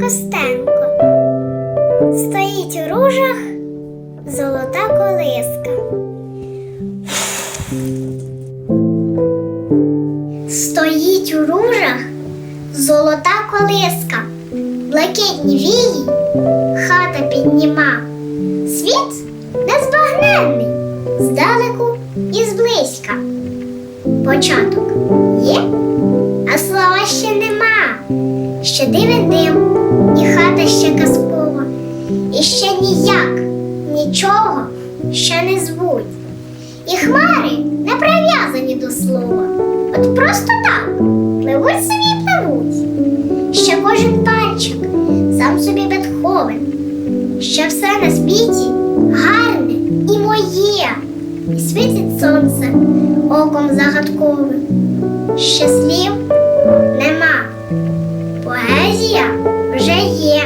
Костенко. Стоїть у ружах золота колиска. Стоїть у ружах золота колиска, блакитні вії, хата підніма. Світ незбагненний, здалеку і зблизька. Початок є, а слова ще нема. Ще дивен дим, і хата ще казкова, і ще ніяк, нічого ще не звуть. І хмари не прив'язані до слова. От просто так пливуть собі пливуть. Ще кожен пальчик, сам собі Бетховен. Ще все на світі гарне і моє, і світить сонце оком загадковим. Ще слів нема, поезія вже є.